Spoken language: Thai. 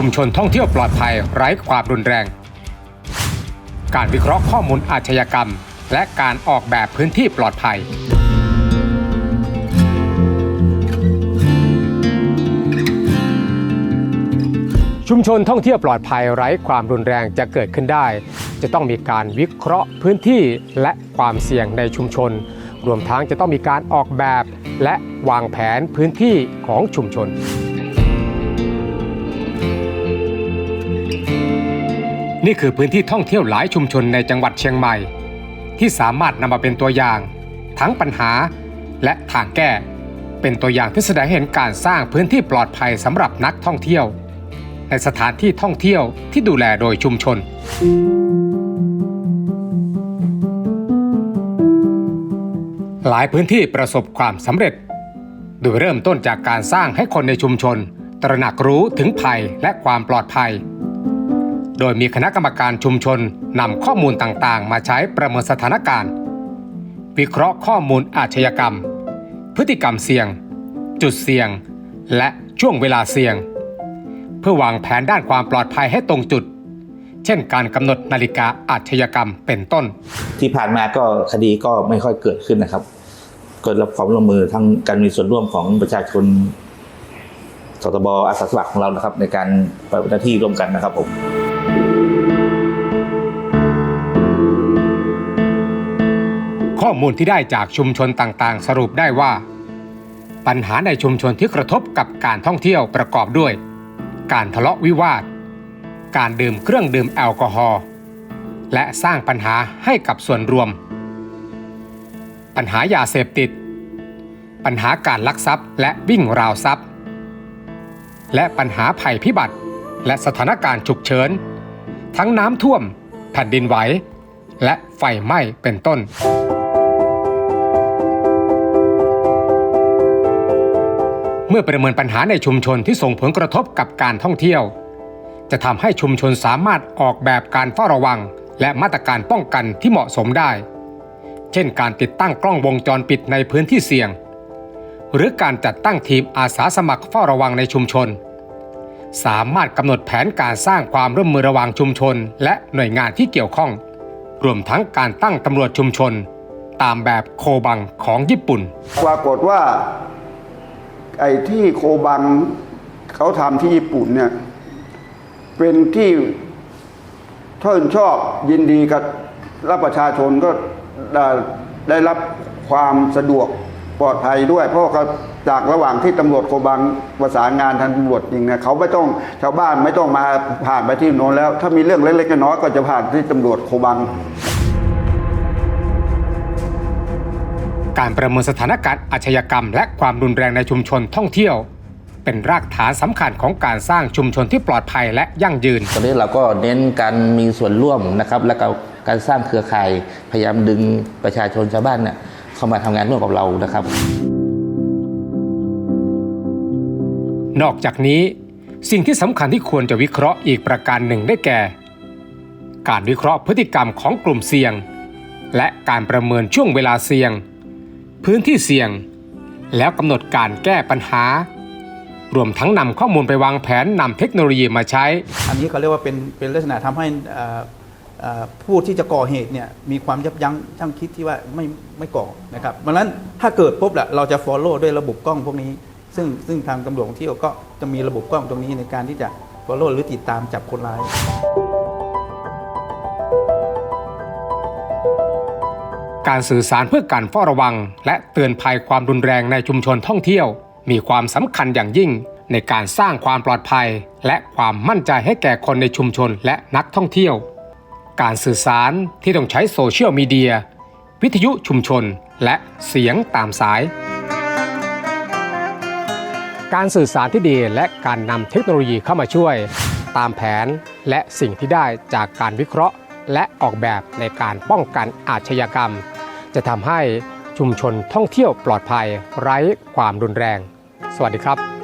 ชุมชนท่องเที่ยวปลอดภัยไร้ความรุนแรง การวิเคราะห์ข้อมูลอาชญากรรม และการออกแบบพื้นที่ปลอดภัย ชุมชนท่องเที่ยวปลอดภัยไร้ความรุนแรงจะเกิดขึ้นได้ จะต้องมีการวิเคราะห์พื้นที่และความเสี่ยงในชุมชน รวมทั้งจะต้องมีการออกแบบ และวางแผนพื้นที่ของชุมชน นี่คือพื้นที่ท่องเที่ยวหลายชุมชนในจังหวัดเชียงใหม่ ที่สามารถนำมาเป็นตัวอย่าง ทั้งปัญหาและทางแก้ เป็นตัวอย่างที่แสดงเห็นการสร้างพื้นที่ปลอดภัยสำหรับนักท่องเที่ยว ในสถานที่ท่องเที่ยวที่ดูแลโดยชุมชน หลายพื้นที่ประสบความสำเร็จ โดยเริ่มต้นจากการสร้างให้คนในชุมชน ตระหนักรู้ถึงภัยและความปลอดภัย โดยมีคณะกรรมการชุมชนนำข้อมูลต่างๆ มาใช้ประเมินสถานการณ์ วิเคราะห์ข้อมูลอาชญากรรม พฤติกรรมเสี่ยง จุดเสี่ยง และช่วงเวลาเสี่ยง เพื่อวางแผนด้านความปลอดภัยให้ตรงจุด เช่นการกำหนดนาฬิกาอาชญากรรมเป็นต้น ที่ผ่านมาก็คดีก็ไม่ค่อยเกิดขึ้นนะครับก็รับความร่วมมือทั้งการมีส่วนร่วมของประชาชนสตบอาสาสมัครของเรานะครับ ในการปฏิบัติหน้าที่ร่วมกันนะครับผม ข้อมูลที่ได้จากชุมชนต่างๆ สรุปได้ว่า ปัญหาในชุมชนที่กระทบกับการท่องเที่ยวประกอบด้วย การทะเลาะวิวาท การดื่มเครื่องดื่มแอลกอฮอล์และสร้างปัญหาให้กับส่วนรวม ปัญหายาเสพติด ปัญหาการลักทรัพย์และวิ่งราวทรัพย์ และปัญหาภัยพิบัติ และสถานการณ์ฉุกเฉิน ทั้งน้ำท่วม แผ่นดินไหว และไฟไหม้เป็นต้น เมื่อประเมินปัญหาในชุมชนที่ส่งผลกระทบกับการท่องเที่ยว จะทำให้ชุมชนสามารถออกแบบการเฝ้าระวัง และมาตรการป้องกันที่เหมาะสมได้ เช่นการติดตั้งกล้องวงจรปิดในพื้นที่เสี่ยง หรือการจัดตั้งทีมอาสาสมัครเฝ้าระวังในชุมชน สามารถกำหนดแผนการสร้างความร่วมมือระหว่างชุมชน และหน่วยงานที่เกี่ยวข้อง รวมทั้งการตั้งตำรวจชุมชน ตามแบบโคบังของญี่ปุ่น ปรากฏว่า ไอ้ที่โคบังเขาทำที่ญี่ปุ่นเนี่ย เป็นที่เทินชอบยินดีกับรับประชาชนก็ได้รับความสะดวกปลอดภัยด้วย เพราะเขาจากระหว่างที่ตำรวจโคบังประสานงานทางตำรวจจริงเนี่ยเขาไม่ต้องชาวบ้านไม่ต้องมาผ่านไปที่โน้นแล้ว ถ้ามีเรื่องเล็กๆน้อยๆก็จะผ่านที่ตำรวจโคบัง การประเมินสถานการณ์อาชญากรรม และความรุนแรงในชุมชนท่องเที่ยว เป็นรากฐานสำคัญของการสร้างชุมชนที่ปลอดภัยและยั่งยืน ตอนนี้เราก็เน้นการมีส่วนร่วมนะครับ และก็การสร้างเครือข่ายพยายามดึงประชาชนชาวบ้านเนี่ยเข้ามาทำงานร่วมกับเรานะครับ นอกจากนี้ สิ่งที่สำคัญที่ควรจะวิเคราะห์อีกประการหนึ่งได้แก่ การวิเคราะห์พฤติกรรมของกลุ่มเสี่ยงและการประเมินช่วงเวลาเสี่ยง พื้นที่เสี่ยง แล้วกำหนดการแก้ปัญหา รวมทั้งนำข้อมูลไปวางแผนนำเทคโนโลยีมาใช้ อันนี้เขาเรียกว่าเป็นเป็นลักษณะทำให้อ่อเอ่อผู้ที่จะก่อเหตุเนี่ยมีความยับยั้งชั่งคิดที่ว่าไม่ไม่ก่อนะครับเพราะนั้นถ้าเกิดปุ๊บแหละเราจะ follow ด้วยระบบกล้องพวกนี้ ซึ่งซึ่งทางตำรวจเที่ยวก็จะมีระบบกล้องตรงนี้ในการที่จะ follow หรือติดตามจับคนร้าย การสื่อสารเพื่อการเฝ้าระวัง และเตือนภัยความรุนแรงในชุมชนท่องเที่ยว มีความสำคัญอย่างยิ่ง ในการสร้างความปลอดภัย และความมั่นใจให้แก่คนในชุมชนและนักท่องเที่ยว การสื่อสารที่ต้องใช้โซเชียลมีเดีย วิทยุชุมชน และเสียงตามสาย การสื่อสารที่ดีและการนำเทคโนโลยีเข้ามาช่วย ตามแผนและสิ่งที่ได้จากการวิเคราะห์และออกแบบในการป้องกันอาชญากรรม จะทำให้ชุมชนท่องเที่ยวปลอดภัยไร้ความรุนแรง สวัสดีครับ